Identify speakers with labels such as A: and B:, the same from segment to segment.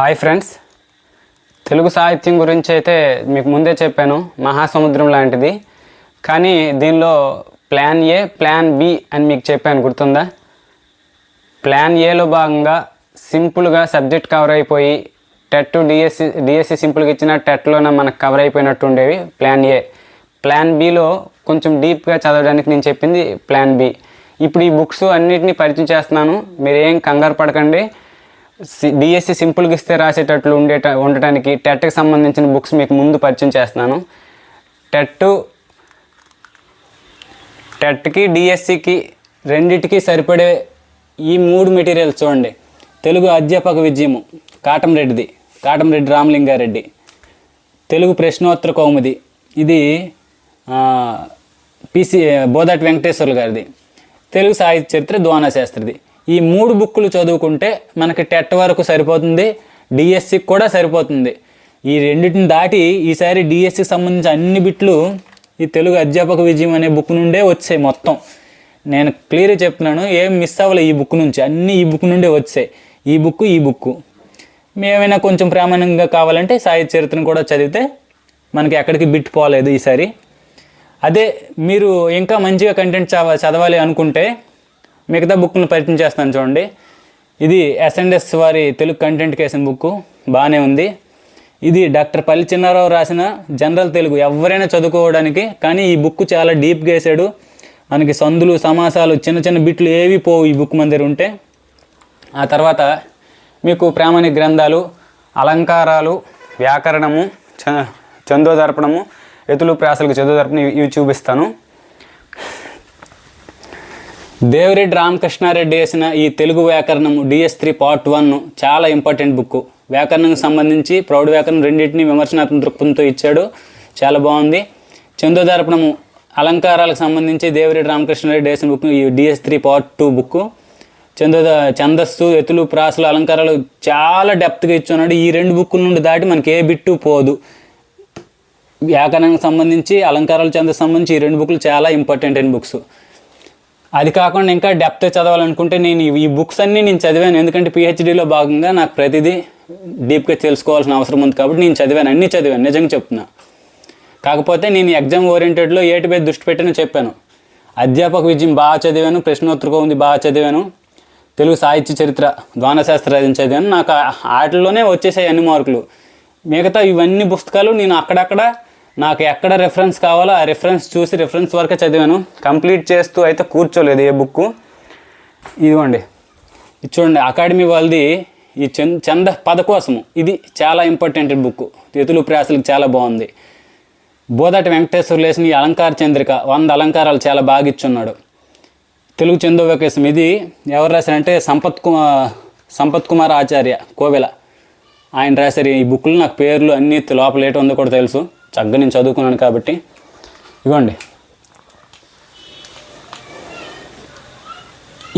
A: Hi friends. Telugu సాహిత్యం గురించి అయితే మీకు ముందే చెప్పాను మహాసముద్రం లాంటిది. కానీ దీనిలో ప్లాన్ ఏ ప్లాన్ బి అని మీకు చెప్పాను గుర్తుందా? ప్లాన్ ఏలో భాగంగా సింపుల్గా సబ్జెక్ట్ కవర్ అయిపోయి టెట్ డిఎస్సి డిఎస్సి సింపుల్గా ఇచ్చిన టెట్లోనే మనకు కవర్ అయిపోయినట్టు ఉండేవి ప్లాన్ ఏ ప్లాన్ బిలో కొంచెం డీప్గా చదవడానికి నేను చెప్పింది ప్లాన్ బి ఇప్పుడు ఈ బుక్స్ అన్నిటిని పరిచయం చేస్తున్నాను మీరు ఏం కంగారు పడకండి. డిఎస్సి సింపుల్గా ఇస్తే రాసేటట్లు ఉండేట ఉండటానికి టెట్కి సంబంధించిన బుక్స్ మీకు ముందు పరిచయం చేస్తున్నాను. టెట్ టెట్కి డిఎస్సికి రెండిటికి సరిపడే ఈ మూడు మెటీరియల్స్ చూడండి. తెలుగు అధ్యాపక విజయము కాటంరెడ్డిది కాటంరెడ్డి రామలింగారెడ్డి. తెలుగు ప్రశ్నోత్తర కౌముది ఇది పిసి బోదటి వెంకటేశ్వర్లు గారిది. తెలుగు సాహిత్య చరిత్ర ద్వానా శాస్త్రిది ఈ మూడు బుక్కులు చదువుకుంటే మనకి టెట్ వరకు సరిపోతుంది డిఎస్సికి కూడా సరిపోతుంది. ఈ రెండింటిని దాటి ఈసారి డిఎస్సికి సంబంధించి అన్ని బిట్లు ఈ తెలుగు అధ్యాపక విజయం అనే బుక్ నుండే వచ్చాయి మొత్తం. నేను క్లియర్గా చెప్తున్నాను ఏం మిస్ అవ్వలే ఈ బుక్ నుంచి. అన్నీ ఈ బుక్ నుండే వచ్చాయి. ఈ బుక్ ఈ బుక్. మేమైనా కొంచెం ప్రామాణికంగా కావాలంటే సాహిత్య చరిత్రను కూడా చదివితే మనకి ఎక్కడికి బిట్ పోలేదు ఈసారి. అదే మీరు ఇంకా మంచిగా కంటెంట్ చదవాలి అనుకుంటే మిగతా బుక్ను పరిచయం చేస్తాను చూడండి. ఇది ఎస్ఎండ్ఎస్ వారి తెలుగు కంటెంట్ కేసిన బుక్ బాగానే ఉంది. ఇది డాక్టర్ పల్లి చిన్నారావు రాసిన జనరల్ తెలుగు. ఎవరైనా చదువుకోవడానికి కానీ ఈ బుక్ చాలా డీప్గా వేసాడు. మనకి సందులు సమాసాలు చిన్న చిన్న బిట్లు ఏవి పోవు ఈ బుక్ మన ఉంటే. ఆ తర్వాత మీకు ప్రామాణిక గ్రంథాలు అలంకారాలు వ్యాకరణము చ చందోదర్పణము ఎతులు ప్రాసలకు చదువు ఇవి- ఇవి చూపిస్తాను. దేవిరెడ్డి రామకృష్ణారెడ్డి వేసిన ఈ తెలుగు వ్యాకరణం డిఎస్ త్రీ పార్ట్ వన్ చాలా ఇంపార్టెంట్ బుక్. వ్యాకరణంకి సంబంధించి ప్రౌఢ వ్యాకరణం రెండింటిని విమర్శనాత్మక దృక్పథంతో ఇచ్చాడు. చాలా బాగుంది. చందోదర్పణము అలంకారాలకు సంబంధించి దేవిరెడ్డి రామకృష్ణారెడ్డి వేసిన బుక్ ఈ DS three part two book. చంద ఛందస్సు ఎతులు ప్రాసులు అలంకారాలు చాలా డెప్త్గా ఇచ్చున్నాడు. ఈ రెండు బుక్కుల నుండి దాటి మనకి ఏ బిట్టు పోదు. వ్యాకరణానికి సంబంధించి అలంకారాలు ఛందస్సు సంబంధించి ఈ రెండు బుక్లు చాలా ఇంపార్టెంట్ అయిన బుక్స్. అది కాకుండా ఇంకా డెప్త్ చదవాలనుకుంటే నేను ఈ- బుక్స్ అన్నీ నేను చదివాను. ఎందుకంటే పిహెచ్డీలో భాగంగా నాకు ప్రతిదీ డీప్గా తెలుసుకోవాల్సిన అవసరం ఉంది కాబట్టి నేను చదివాను. అన్నీ చదివాను. నిజంగా చెప్తున్నా. కాకపోతే నేను ఎగ్జామ్ ఓరియంటెడ్లో ఏటిపై దృష్టి పెట్టానో చెప్పాను. అధ్యాపక విజయం బాగా చదివాను. ప్రశ్నోత్తరకం ఉంది బాగా చదివాను. తెలుగు సాహిత్య చరిత్ర ద్వానశాస్త్ర చదివాను. నాకు ఆ- వచ్చేసాయి అన్ని మార్కులు. మిగతా ఇవన్నీ పుస్తకాలు నేను అక్కడక్కడ నాకు ఎక్కడ రెఫరెన్స్ కావాలో ఆ రెఫరెన్స్ చూసి రెఫరెన్స్ వరకే చదివాను. కంప్లీట్ చేస్తూ అయితే కూర్చోలేదు ఏ బుక్ ఇదిగోండి. ఇది చూడండి అకాడమీ వాళ్ళది ఈ చంద చంద పదకోసము. ఇది చాలా ఇంపార్టెంట్ బుక్ తెలుగు ప్రాసలకు చాలా బాగుంది. బోదాటి వెంకటేశ్వర లేసిన ఈ అలంకార చంద్రిక వంద అలంకారాలు చాలా బాగా ఇచ్చున్నాడు. తెలుగు చందోవకేశం ఇది. ఎవరు రాశారంటే సంపత్ కుమార్ సంపత్ కుమార్ ఆచార్య కోవెల. ఆయన రాశారు ఈ బుక్లు నాకు పేర్లు అన్నీ లోపల ఏటో ఉందో కూడా తెలుసు. చక్కగా నేను చదువుకున్నాను కాబట్టి ఇగోండి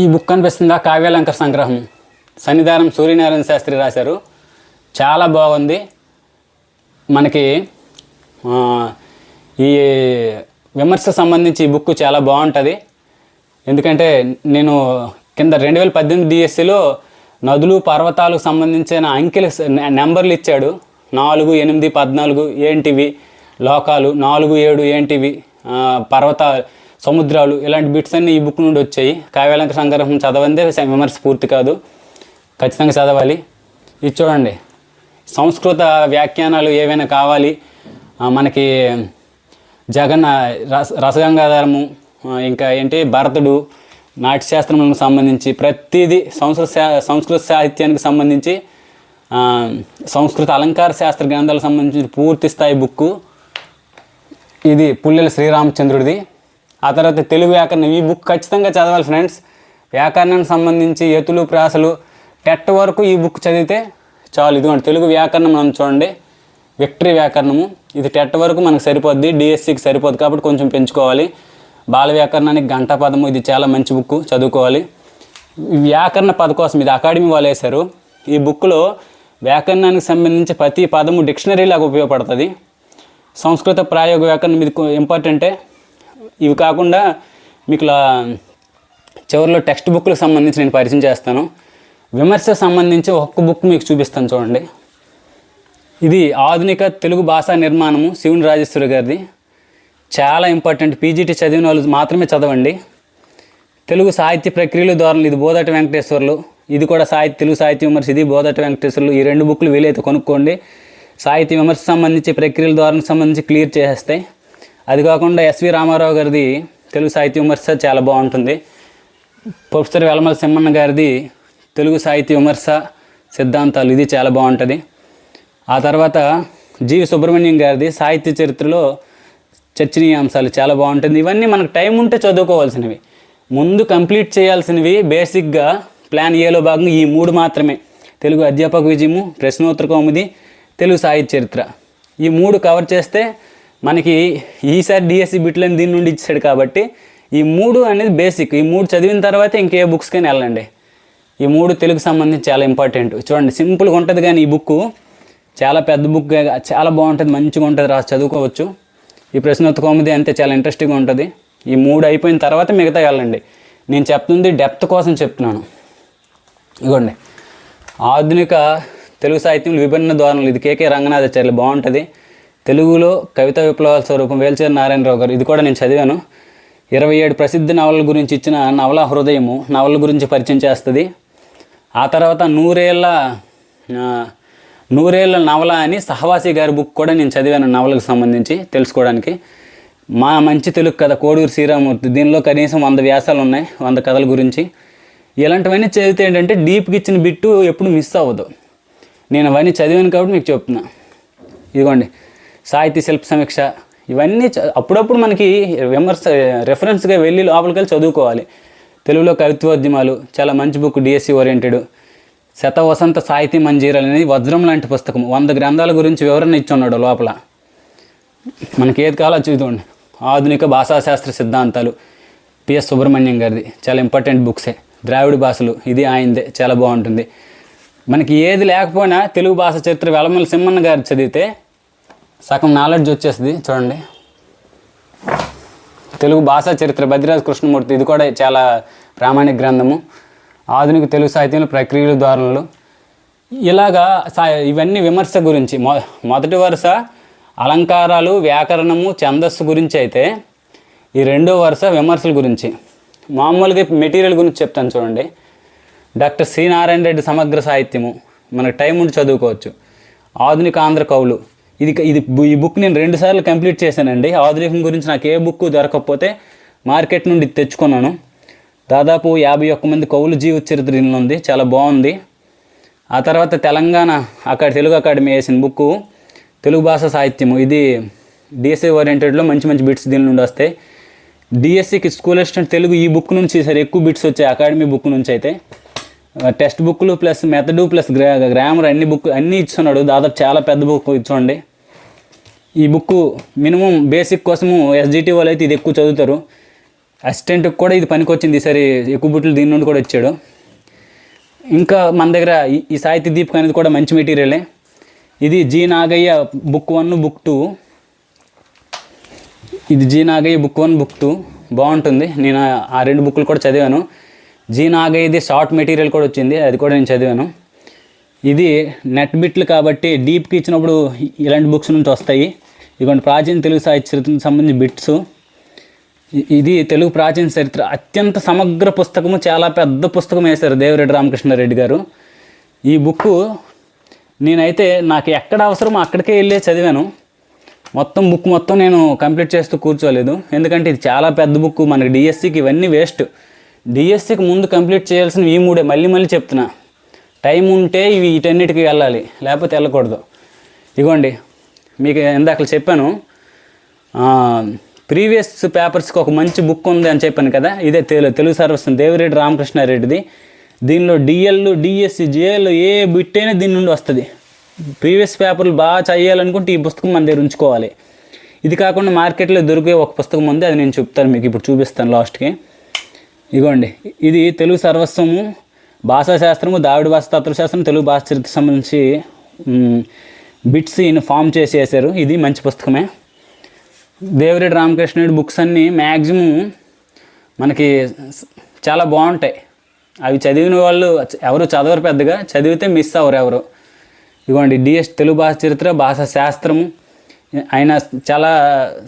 A: ఈ బుక్ కనిపిస్తుందా? కావ్యాలంకర సంగ్రహం. సన్నిధానం సూర్యనారాయణ శాస్త్రి రాశారు. చాలా బాగుంది. మనకి ఈ విమర్శ సంబంధించి ఈ బుక్ చాలా బాగుంటుంది. ఎందుకంటే నేను కింద రెండు వేల పద్దెనిమిది డిఎస్సిలో నదులు పర్వతాలకు సంబంధించిన అంకెలు నెంబర్లు ఇచ్చాడు. నాలుగు ఎనిమిది పద్నాలుగు ఏంటివి? లోకాలు. నాలుగు ఏడు ఏంటివి? పర్వత సముద్రాలు ఇలాంటి బిట్స్ అన్నీ ఈ బుక్ నుండి వచ్చాయి. కావ్యాలంక సంగ్రహం చదవందే విమర్శ పూర్తి కాదు. ఖచ్చితంగా చదవాలి. ఇది చూడండి. సంస్కృత వ్యాఖ్యానాలు ఏవైనా కావాలి? మనకి జగన్ రస రసగంగాధరము ఇంకా ఏంటి? భరతుడు నాట్యశాస్త్రములకు సంబంధించి ప్రతిదీ సంస్కృత సంస్కృత సాహిత్యానికి సంబంధించి సంస్కృత అలంకార శాస్త్ర గ్రంథాలకు సంబంధించిన పూర్తి స్థాయి బుక్కు. ఇది పుల్లెల శ్రీరామచంద్రుడిది. ఆ తర్వాత తెలుగు వ్యాకరణం. ఈ బుక్ ఖచ్చితంగా చదవాలి ఫ్రెండ్స్. వ్యాకరణానికి సంబంధించి ఎతులు ప్రాసలు టెట్ వరకు ఈ బుక్ చదివితే చాలు. ఇదిగోండి తెలుగు వ్యాకరణం మనం చూడండి. విక్టరీ వ్యాకరణము. ఇది టెట్ వరకు మనకు సరిపోద్ది. డిఎస్సికి సరిపోద్ది కాబట్టి కొంచెం పెంచుకోవాలి. బాల వ్యాకరణానికి గంట పదము. ఇది చాలా మంచి బుక్ చదువుకోవాలి. వ్యాకరణ పద కోసం ఇది అకాడమీ వాళ్ళు వేశారు. ఈ బుక్లో వ్యాకరణానికి సంబంధించి ప్రతి పదము డిక్షనరీ లాగా ఉపయోగపడుతుంది. సంస్కృత ప్రాయోగ వ్యాకరణం ఇది ఇంపార్టెంటే ఇవి కాకుండా మీకు చివరిలో టెక్స్ట్ బుక్లకు సంబంధించి నేను పరిచయం చేస్తాను. విమర్శకు సంబంధించి ఒక్క బుక్ మీకు చూపిస్తాను చూడండి. ఇది ఆధునిక తెలుగు భాషా నిర్మాణము శివుని రాజేశ్వరి గారిది. చాలా ఇంపార్టెంట్ పీజీటీ చదివిన వాళ్ళు మాత్రమే చదవండి. తెలుగు సాహిత్య ప్రక్రియలు ధోరణులు ఇది బోదటి వెంకటేశ్వర్లు. ఇది కూడా సాహిత్య తెలుగు సాహిత్య విమర్శ ఇది బోధట వెంకటేశ్వర్లు. ఈ రెండు బుక్లు వీలైతే కొనుక్కోండి. సాహిత్య విమర్శ సంబంధించి ప్రక్రియల ద్వారా సంబంధించి క్లియర్ చేసేస్తాయి అది కాకుండా ఎస్వి రామారావు గారిది తెలుగు సాహిత్య విమర్శ చాలా బాగుంటుంది. ప్రొఫెసర్ వెలమల సింహన్న గారిది తెలుగు సాహిత్య విమర్శ సిద్ధాంతాలు ఇది చాలా బాగుంటుంది. ఆ తర్వాత జీవి సుబ్రహ్మణ్యం గారిది సాహిత్య చరిత్రలో చర్చనీయాంశాలు చాలా బాగుంటుంది. ఇవన్నీ మనకు టైం ఉంటే చదువుకోవాల్సినవి. ముందు కంప్లీట్ చేయాల్సినవి బేసిక్గా ప్లాన్ ఏలో భాగంగా ఈ మూడు మాత్రమే. తెలుగు అధ్యాపక విజయము ప్రశ్నోత్తర కౌముది తెలుగు సాహిత్య చరిత్ర. ఈ మూడు కవర్ చేస్తే మనకి ఈసారి డిఎస్సి బిట్లని దీని నుండి ఇచ్చాడు కాబట్టి ఈ మూడు అనేది బేసిక్ ఈ మూడు చదివిన తర్వాత ఇంకే బుక్స్కైనా వెళ్ళండి. ఈ మూడు తెలుగు సంబంధించి చాలా ఇంపార్టెంట్ చూడండి సింపుల్గా ఉంటుంది కానీ ఈ బుక్ చాలా పెద్ద బుక్ చాలా బాగుంటుంది మంచిగా ఉంటుంది రాసి చదువుకోవచ్చు. ఈ ప్రశ్నోత్తర కౌముది అంతే చాలా ఇంట్రెస్టింగ్గా ఉంటుంది. ఈ మూడు అయిపోయిన తర్వాత మిగతా వెళ్ళండి. నేను చెప్తుంది డెప్త్ కోసం చెప్తున్నాను. ఇగోండి. ఆధునిక తెలుగు సాహిత్యంలో విభిన్న ధోరణులు ఇది కేకే రంగనాథాచార్యులు బాగుంటుంది. తెలుగులో కవితా విప్లవాల స్వరూపం వేల్చేరి నారాయణరావు గారు. ఇది కూడా నేను చదివాను. ఇరవై ఏడు ప్రసిద్ధ నవలల గురించి ఇచ్చిన నవల హృదయము నవల గురించి పరిచయం చేస్తుంది. ఆ తర్వాత నూరేళ్ళ నూరేళ్ళ నవల అని సహవాసి గారి బుక్ కూడా నేను చదివాను నవలకు సంబంధించి తెలుసుకోవడానికి. మా మంచి తెలుగు కథ కోడూరు శ్రీరామూర్తి దీనిలో కనీసం వంద వ్యాసాలు ఉన్నాయి వంద కథల గురించి. ఇలాంటివన్నీ చదివితే ఏంటంటే డీప్కి ఇచ్చిన బిట్టు ఎప్పుడు మిస్ అవ్వదు. నేను అవన్నీ చదివాను కాబట్టి మీకు చెప్తున్నా. ఇదిగోండి సాహిత్య శిల్ప సమీక్ష. ఇవన్నీ అప్పుడప్పుడు మనకి విమర్శ రెఫరెన్స్గా వెళ్ళి లోపలికి వెళ్ళి చదువుకోవాలి. తెలుగులో కవిత్వోద్యమాలు చాలా మంచి బుక్ డిఎస్సి ఓరియంటెడ్ శత వసంత సాహితీ మంజీరాలు అనేది వజ్రం లాంటి పుస్తకం. వంద గ్రంథాల గురించి వివరణ ఇచ్చున్నాడు లోపల. మనకి ఏది కావాలో అది ఆధునిక భాషాశాస్త్ర సిద్ధాంతాలు. పిఎస్ సుబ్రహ్మణ్యం గారిది. చాలా ఇంపార్టెంట్ బుక్సే ద్రావిడ భాషలు ఇది ఆయనదే చాలా బాగుంటుంది. మనకి ఏది లేకపోయినా తెలుగు భాష చరిత్ర వెలమల సింహన్న గారు చదివితే సగం నాలెడ్జ్ వచ్చేస్తుంది చూడండి. తెలుగు భాషా చరిత్ర బద్రిరాజు కృష్ణమూర్తి ఇది కూడా చాలా ప్రామాణిక గ్రంథము. ఆధునిక తెలుగు సాహిత్యంలో ప్రక్రియలు ధోరణులు ఇలాగా సా ఇవన్నీ విమర్శ గురించి మొ మొదటి వరుస అలంకారాలు వ్యాకరణము ఛందస్సు గురించి అయితే ఈ రెండో వరుస విమర్శల గురించి. మామూలుగా మెటీరియల్ గురించి చెప్తాను చూడండి. డాక్టర్ శ్రీనారాయణ రెడ్డి సమగ్ర సాహిత్యము. మనకు టైం ఉండి చదువుకోవచ్చు. ఆధునిక ఆంధ్ర కవులు. ఇది ఇది బు- ఈ బుక్ నేను రెండు సార్లు కంప్లీట్ చేశానండి. ఆధునికం గురించి నాకు ఏ బుక్ దొరకకపోతే మార్కెట్ నుండి తెచ్చుకున్నాను. దాదాపు యాభై ఒక్క మంది కవులు జీవిత చరిత్ర దీనిలో ఉంది. చాలా బాగుంది. ఆ తర్వాత తెలంగాణ అక్కడ తెలుగు అకాడమీ వేసిన బుక్ తెలుగు భాష సాహిత్యము. ఇది డిఎస్ఏ ఓరియంటెడ్లో మంచి మంచి బిట్స్ దీని నుండి వస్తాయి. డిఎస్సికి స్కూల్ అసిస్టెంట్ తెలుగు ఈ బుక్ నుంచి సరే ఎక్కువ బిట్స్ వచ్చాయి అకాడమీ బుక్ నుంచి అయితే. టెక్స్ట్ బుక్లు ప్లస్ మెథడ్ ప్లస్ గ్రా గ్రామర్ అన్ని బుక్ అన్నీ ఇచ్చున్నాడు. దాదాపు చాలా పెద్ద బుక్ ఇచ్చోండి ఈ బుక్ మినిమం బేసిక్ కోసము ఎస్జిటి వాళ్ళు అయితే ఇది ఎక్కువ చదువుతారు. అసిస్టెంట్కి కూడా ఇది పనికొచ్చింది ఈసారి ఎక్కువ బుట్లు దీని నుండి కూడా ఇచ్చాడు. ఇంకా మన దగ్గర ఈ- ఈ సాహిత్య దీపిక అనేది కూడా మంచి మెటీరియలే ఇది G Nagaiah book one book two ఇది G Nagaiah book one book two బాగుంటుంది. నేను ఆ- రెండు బుక్లు కూడా చదివాను. జీ నాగయ్యది షార్ట్ మెటీరియల్ కూడా వచ్చింది. అది కూడా నేను చదివాను. ఇది నెట్ బిట్లు కాబట్టి డీప్కి ఇచ్చినప్పుడు ఇలాంటి బుక్స్ నుంచి వస్తాయి. ఇదిగోండి ప్రాచీన తెలుగు సాహిత్య చరిత్రకు సంబంధించి బిట్స్ ఇది తెలుగు ప్రాచీన చరిత్ర. అత్యంత సమగ్ర పుస్తకము చాలా పెద్ద పుస్తకం వేశారు దేవిరెడ్డి రామకృష్ణారెడ్డి గారు. ఈ బుక్ నేనైతే నాకు ఎక్కడ అవసరమో అక్కడికే వెళ్ళే చదివాను. మొత్తం బుక్ మొత్తం నేను కంప్లీట్ చేస్తూ కూర్చోలేదు. ఎందుకంటే ఇది చాలా పెద్ద బుక్ మనకి డిఎస్సికి ఇవన్నీ వేస్ట్ డిఎస్సికి ముందు కంప్లీట్ చేయాల్సిన ఈ మూడే మళ్ళీ మళ్ళీ చెప్తున్నా. టైం ఉంటే ఇవి వీటన్నిటికి వెళ్ళాలి లేకపోతే వెళ్ళకూడదు. ఇగోండి మీకు ఇందాక చెప్పాను ప్రీవియస్ పేపర్స్కి ఒక మంచి బుక్ ఉంది అని చెప్పాను కదా ఇదే తెలుగు తెలుగు సర్వస్ దేవిరెడ్డి రామకృష్ణారెడ్డిది. దీనిలో డిఎల్ డిఎస్సి జేఎల్ ఏ బిట్ అయినా దీని నుండి వస్తుంది. ప్రీవియస్ పేపర్లు బాగా చదివాలనుకుంటే ఈ పుస్తకం మన దగ్గర ఉంచుకోవాలి. ఇది కాకుండా మార్కెట్లో దొరికే ఒక పుస్తకం ఉంది అది నేను చెప్తాను మీకు ఇప్పుడు చూపిస్తాను లాస్ట్కి. ఇగోండి ఇది తెలుగు సర్వస్వము భాషాశాస్త్రము దావిడి భాష తత్వశాస్త్రం తెలుగు భాష చరిత్ర సంబంధించి బిట్స్ ఈయన ఫామ్ చేసి వేశారు ఇది మంచి పుస్తకమే. దేవిరెడ్డి రామకృష్ణుడి బుక్స్ అన్నీ మ్యాక్సిమం మనకి చాలా బాగుంటాయి. అవి చదివిన వాళ్ళు ఎవరు చదవరు పెద్దగా చదివితే మిస్ అవ్వరు ఎవరు. ఇవ్వండి డిఎస్ తెలుగు భాష చరిత్ర భాషా శాస్త్రము ఆయన చాలా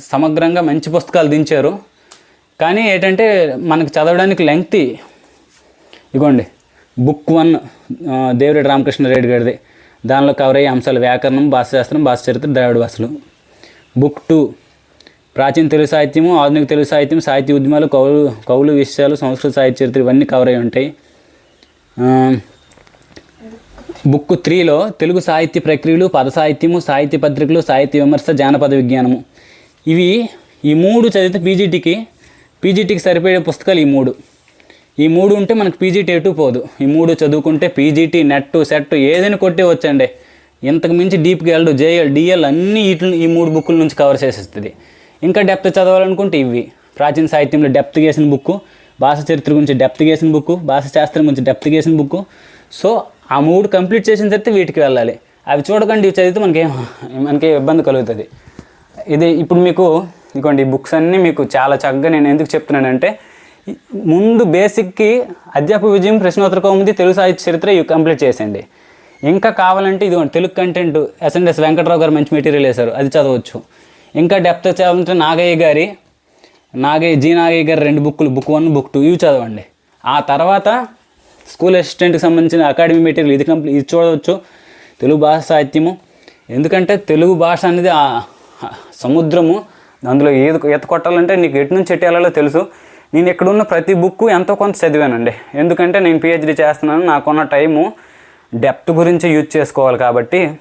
A: సమగ్రంగా మంచి పుస్తకాలు దించారు. కానీ ఏంటంటే మనకు చదవడానికి లెంగ్తీ ఇగోండి బుక్ వన్ ఆ, దేవిరెడ్డి రామకృష్ణారెడ్డి గారిది. దానిలో కవర్ అయ్యే అంశాలు వ్యాకరణం భాషాశాస్త్రం భాష చరిత్ర ద్రావిడ భాషలు. బుక్ టూ ప్రాచీన తెలుగు సాహిత్యము ఆధునిక తెలుగు సాహిత్యం సాహిత్య ఉద్యమాలు కవులు కవులు విషయాలు సంస్కృత సాహిత్య చరిత్ర ఇవన్నీ కవర్ అయి ఉంటాయి. బుక్ త్రీలో తెలుగు సాహిత్య ప్రక్రియలు పద సాహిత్యము సాహిత్య పత్రికలు సాహిత్య విమర్శ జానపద విజ్ఞానము. ఇవి ఈ మూడు చదివితే పీజీటీకి పీజీటీకి సరిపోయే పుస్తకాలు ఈ మూడు. ఈ మూడు ఉంటే మనకు పీజీటీ ఎటు పోదు. ఈ మూడు చదువుకుంటే పీజీటీ నెట్ సెట్ ఏదైనా కొట్టే వచ్చండి. ఇంతకు మించి డీప్కి వెళ్ళడు జేఎల్ డిఎల్ అన్ని వీటి ఈ మూడు బుక్కుల నుంచి కవర్ చేసేస్తుంది. ఇంకా డెప్త్ చదవాలనుకుంటే ఇవి. ప్రాచీన సాహిత్యంలో డెప్త్ వేసిన బుక్ భాష చరిత్ర గురించి డెప్త్ వేసిన బుక్ భాష శాస్త్రం గురించి డెప్త్ వేసిన బుక్ సో ఆ మూడు కంప్లీట్ చేసిన తర్వాత వీటికి వెళ్ళాలి. అవి చూడకండి ఇవి చదివితే మనకి మనకి ఇబ్బంది కలుగుతుంది. ఇది ఇప్పుడు మీకు ఇదిగోండి ఈ బుక్స్ అన్నీ మీకు చాలా చక్కగా నేను ఎందుకు చెప్తున్నానంటే ముందు బేసిక్కి అధ్యాపక విజయం ప్రశ్నోత్తర కౌముది తెలుగు సాహిత్య చరిత్ర ఇవి కంప్లీట్ చేసేయండి. ఇంకా కావాలంటే ఇదిగోండి తెలుగు కంటెంట్ ఎస్ఎన్ఎస్ వెంకట్రావు గారు మంచి మెటీరియల్ వేశారు అది చదవచ్చు. ఇంకా డెప్త్ చదవాలంటే నాగయ్య గారి నాగయ్య జీ నాగయ్య గారి రెండు బుక్కులు బుక్ వన్ బుక్ టూ ఇవి చదవండి. ఆ తర్వాత స్కూల్ అసిస్టెంట్కి సంబంధించిన అకాడమీ మెటీరియల్ ఇది కంప్లీట్ ఇది చూడవచ్చు. తెలుగు భాష సాహిత్యము. ఎందుకంటే తెలుగు భాష అనేది ఆ సముద్రము. అందులో ఏది ఈత కొట్టాలంటే నీకు ఎటు నుంచి ఎటు వెళ్ళాలో తెలుసు. నేను ఇక్కడున్న ప్రతి బుక్ ఎంతో కొంత చదివానండి. ఎందుకంటే నేను పిహెచ్డి చేస్తున్నాను. నాకున్న టైము డెప్త్ గురించి యూజ్ చేసుకోవాలి కాబట్టి.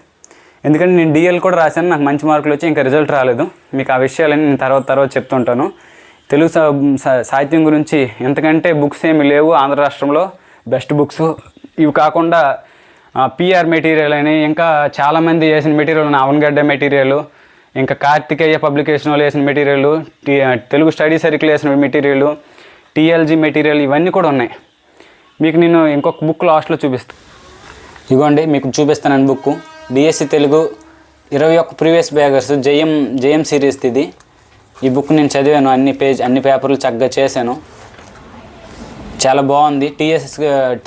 A: ఎందుకంటే నేను డిఎల్ కూడా రాశాను. నాకు మంచి మార్కులు వచ్చి ఇంకా రిజల్ట్ రాలేదు. మీకు ఆ విషయాలన్నీ నేను తర్వాత తర్వాత చెప్తుంటాను. తెలుగు సా- సా- సాహిత్యం గురించి ఎంతకంటే బుక్స్ ఏమి లేవు ఆంధ్ర రాష్ట్రంలో. Best books. ఇవి కాకుండా పిఆర్ మెటీరియల్ అని ఇంకా చాలామంది చేసిన మెటీరియల్ ఉన్నాయి. అవన్గడ్డ మెటీరియల్ ఇంకా కార్తికేయ పబ్లికేషన్ వాళ్ళు వేసిన మెటీరియల్ తెలుగు స్టడీ సర్కిల్ వేసిన మెటీరియల్ టీఎల్జీ మెటీరియల్ ఇవన్నీ కూడా ఉన్నాయి. మీకు నేను ఇంకొక బుక్ లాస్ట్లో చూపిస్తాను ఇగోండి మీకు చూపిస్తాను బుక్ డిఎస్సి తెలుగు ఇరవై ఒక్క ప్రీవియస్ బ్యాగర్స్ జయం జయం సిరీస్ ఇది. ఈ బుక్ నేను చదివాను అన్ని పేజ్ అన్ని పేపర్లు చక్కగా చేశాను. చాలా బాగుంది. టీఎస్ఎస్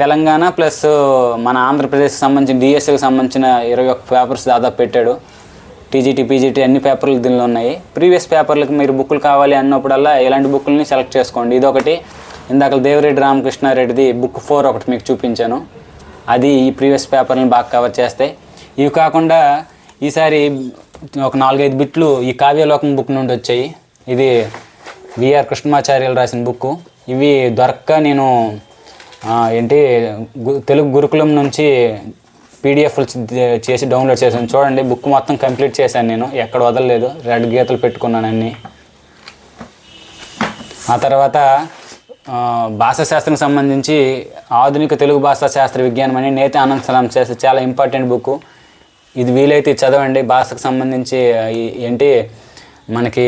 A: తెలంగాణ ప్లస్ మన ఆంధ్రప్రదేశ్కి సంబంధించిన డిఎస్సికి సంబంధించిన ఇరవై ఒక్క పేపర్స్ దాదాపు పెట్టాడు. టీజీటీ పీజీటీ అన్ని పేపర్లు దీనిలో ఉన్నాయి. ప్రీవియస్ పేపర్లకు మీరు బుక్కులు కావాలి అన్నప్పుడల్లా ఇలాంటి బుక్కులని సెలెక్ట్ చేసుకోండి. ఇదొకటి. ఇందాక దేవిరెడ్డి రామకృష్ణారెడ్డిది బుక్ ఫోర్ ఒకటి మీకు చూపించాను. అది ఈ ప్రీవియస్ పేపర్ని బాగా కవర్ చేస్తాయి. ఇవి కాకుండా ఈసారి ఒక నాలుగైదు బిట్లు ఈ కావ్యలోకం బుక్ నుండి వచ్చాయి. ఇది విఆర్ కృష్ణమాచార్యులు రాసిన బుక్ ఇవి దొరక్క నేను ఏంటి తెలుగు గురుకులం నుంచి పీడిఎఫ్లు చేసి డౌన్లోడ్ చేశాను. చూడండి బుక్ మొత్తం కంప్లీట్ చేశాను నేను. ఎక్కడ వదలలేదు. రెడ్ గీతలు పెట్టుకున్నాను అన్నీ. ఆ తర్వాత భాషాశాస్త్రం భాషా సంబంధించి ఆధునిక తెలుగు భాషా శాస్త్ర విజ్ఞానం అని నేతి ఆనంద్ సలాం చేస్తే చాలా ఇంపార్టెంట్ బుక్ ఇది వీలైతే చదవండి. భాషకు సంబంధించి ఏంటి మనకి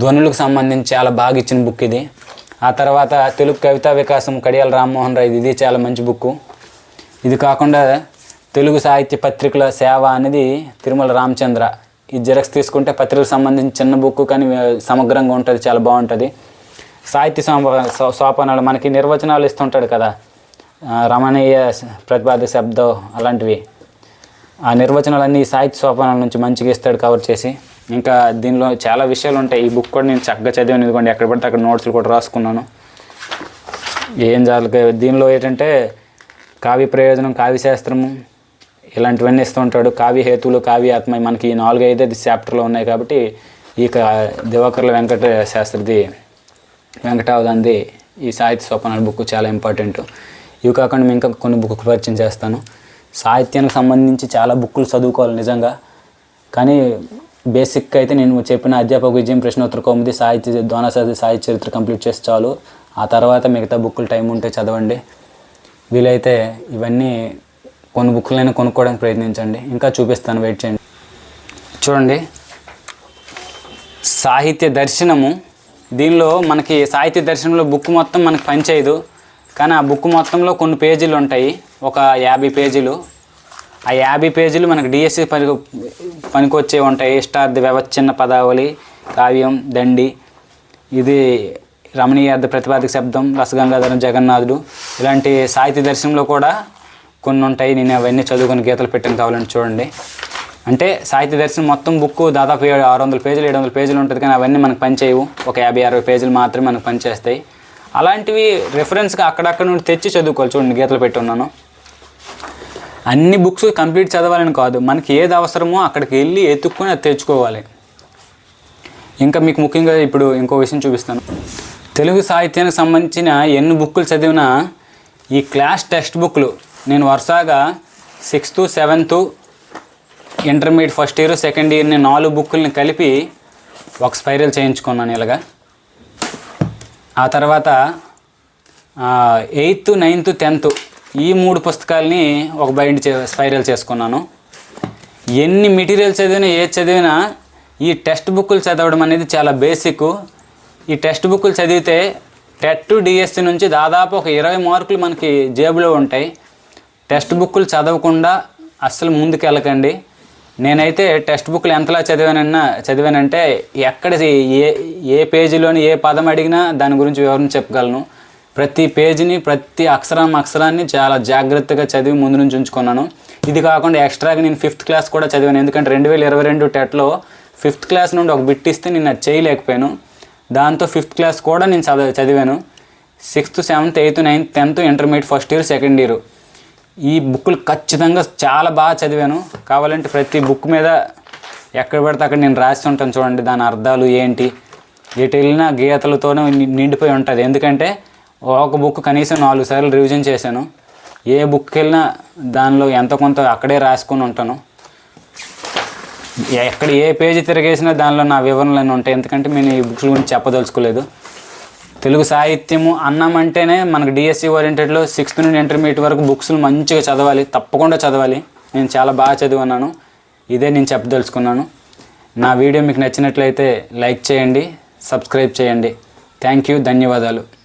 A: ధ్వనులకు సంబంధించి చాలా బాగా ఇచ్చిన బుక్ ఇది. ఆ తర్వాత తెలుగు కవితా వికాసం కడియాల రామ్మోహన్ రాయ్ ఇది చాలా మంచి బుక్ ఇది కాకుండా తెలుగు సాహిత్య పత్రికల సేవ అనేది తిరుమల రామచంద్ర. ఈ జిరక్స్ తీసుకుంటే పత్రికలకు సంబంధించి చిన్న బుక్ కానీ సమగ్రంగా ఉంటుంది చాలా బాగుంటుంది. సాహిత్య సోప సోపానాలు మనకి నిర్వచనాలు ఇస్తుంటాడు కదా. రమణీయ ప్రతిపాద శబ్దం అలాంటివి. ఆ నిర్వచనాలన్నీ సాహిత్య సోపానాల నుంచి మంచిగా ఇస్తాడు కవర్ చేసి. ఇంకా దీనిలో చాలా విషయాలు ఉంటాయి. ఈ బుక్ కూడా నేను చక్కగా చదివాను. ఇదిగోండి ఎక్కడ పడితే అక్కడ నోట్స్లు కూడా రాసుకున్నాను. ఏం జరగ దీనిలో ఏంటంటే కావ్య ప్రయోజనం కావ్య శాస్త్రము ఇలాంటివన్నీ ఇస్తూ ఉంటాడు. కావ్య హేతువులు కావ్య ఆత్మ మనకి ఈ నాలుగు ఐదు చాప్టర్లో ఉన్నాయి కాబట్టి ఈ క- దివాకర్ల వెంకట శాస్త్రిది వెంకటావదాంది ఈ సాహిత్య సోపానాల బుక్ చాలా ఇంపార్టెంట్. ఇవి కాకుండా మేము ఇంకా కొన్ని బుక్ పరిచయం చేస్తాను. సాహిత్యానికి సంబంధించి చాలా బుక్కులు చదువుకోవాలి నిజంగా. కానీ బేసిక్ అయితే నేను చెప్పిన అధ్యాపక విజయం ప్రశ్నోత్తర కౌముది సాహిత్య ద్రోణాసాది సాహిత్య చరిత్ర కంప్లీట్ చేసి చాలు. ఆ తర్వాత మిగతా బుక్కులు టైం ఉంటే చదవండి. వీలైతే ఇవన్నీ కొన్ని బుక్కులైనా కొనుక్కోవడానికి ప్రయత్నించండి. ఇంకా చూపిస్తాను వెయిట్ చేయండి. చూడండి. సాహిత్య దర్శనము. దీనిలో మనకి సాహిత్య దర్శనంలో బుక్ మొత్తం మనకి పనిచేయదు. కానీ ఆ బుక్ మొత్తంలో కొన్ని పేజీలు ఉంటాయి. ఒక యాభై పేజీలు. ఆ యాభై పేజీలు మనకు డిఎస్సి పని పనికొచ్చే ఉంటాయి. ఇష్టార్థ వ్యవచ్ఛిన్న పదావళి కావ్యం దండి. ఇది రమణీయార్థ ప్రతిపాదిక శబ్దం రసగంగాధరం జగన్నాథుడు. ఇలాంటి సాహిత్య దర్శనంలో కూడా కొన్ని ఉంటాయి. నేను అవన్నీ చదువుకొని గీతలు పెట్టిన కావాలని చూడండి. అంటే సాహిత్య దర్శనం మొత్తం బుక్ దాదాపు ఏడు ఆరు వందల పేజీలు ఏడు వందల పేజీలు ఉంటుంది. కానీ అవన్నీ మనకు పనిచేయవు. ఒక యాభై అరవై పేజీలు మాత్రమే మనకు పనిచేస్తాయి. అలాంటివి రెఫరెన్స్గా అక్కడక్కడ నుండి తెచ్చి చదువుకోవాలి. చూడండి గీతలు పెట్టున్నాను అన్ని బుక్స్ కంప్లీట్ చదవాలని కాదు. మనకి ఏది అవసరమో అక్కడికి వెళ్ళి ఎత్తుక్కొని అది తెచ్చుకోవాలి. ఇంకా మీకు ముఖ్యంగా ఇప్పుడు ఇంకో విషయం చూపిస్తాను. తెలుగు సాహిత్యానికి సంబంధించిన ఎన్ని బుక్కులు చదివినా ఈ క్లాస్ టెక్స్ట్ బుక్లు నేను వరుసగా sixth seventh intermediate first year second ఇయర్ని నాలుగు బుక్కుల్ని కలిపి ఒక స్పైరల్ చేయించుకున్నాను ఇలాగా. ఆ తర్వాత ఎయిత్ నైన్త్ టెన్త్ ఈ మూడు పుస్తకాలని ఒక బైండ్ చే స్పైరల్ చేసుకున్నాను. ఎన్ని మెటీరియల్ చదివినా ఏది చదివినా ఈ టెక్స్ట్ బుక్లు చదవడం అనేది చాలా బేసిక్ ఈ టెక్స్ట్ బుక్లు చదివితే టెట్ డిఎస్సి నుంచి దాదాపు ఒక ఇరవై మార్కులు మనకి జేబులో ఉంటాయి. టెక్స్ట్ బుక్లు చదవకుండా అస్సలు ముందుకు వెళ్ళకండి నేనైతే టెక్స్ట్ బుక్లు ఎంతలా చదివానన్నా చదివానంటే ఎక్కడ ఏ ఏ పేజీలోని ఏ పదం అడిగినా దాని గురించి వివరణ చెప్పగలను. ప్రతి పేజీని ప్రతి అక్షరం అక్షరాన్ని చాలా జాగ్రత్తగా చదివి ముందు నుంచి ఉంచుకున్నాను. ఇది కాకుండా ఎక్స్ట్రాగా నేను ఫిఫ్త్ క్లాస్ కూడా చదివాను. ఎందుకంటే రెండు వేల ఇరవై రెండు టెట్లో ఫిఫ్త్ క్లాస్ నుండి ఒక బిట్ ఇస్తే నేను అది చేయలేకపోయాను. దాంతో ఫిఫ్త్ క్లాస్ కూడా నేను చదివ చదివాను. Sixth seventh eighth ninth tenth intermediate first year second year. ఈ బుక్కులు ఖచ్చితంగా చాలా బాగా చదివాను. కావాలంటే ప్రతి బుక్ మీద ఎక్కడ పడితే అక్కడ నేను రాసి ఉంటాను చూడండి దాని అర్థాలు ఏంటి. ఎటు వెళ్ళినా గీతలతోనే నిండిపోయి ఉంటుంది. ఎందుకంటే ఒక బుక్ కనీసం నాలుగు సార్లు రివిజన్ చేశాను. ఏ బుక్కి వెళ్ళినా దానిలో ఎంత కొంత అక్కడే రాసుకొని ఉంటాను. ఎక్కడ ఏ పేజీ తిరిగేసినా దానిలో నా వివరణలు ఉంటాయి. ఎందుకంటే నేను ఈ బుక్స్ గురించి చెప్పదలుచుకోలేదు. తెలుగు సాహిత్యము అన్నం అంటేనే మనకు డిఎస్సి ఓరియంటెడ్లో సిక్స్త్ నుండి ఇంటర్మీడియట్ వరకు బుక్స్లు మంచిగా చదవాలి. తప్పకుండా చదవాలి. నేను చాలా బాగా చదివాను. ఇదే నేను చెప్పదలుచుకున్నాను. నా వీడియో మీకు నచ్చినట్లయితే లైక్ చేయండి సబ్స్క్రైబ్ చేయండి. థ్యాంక్ యూ ధన్యవాదాలు.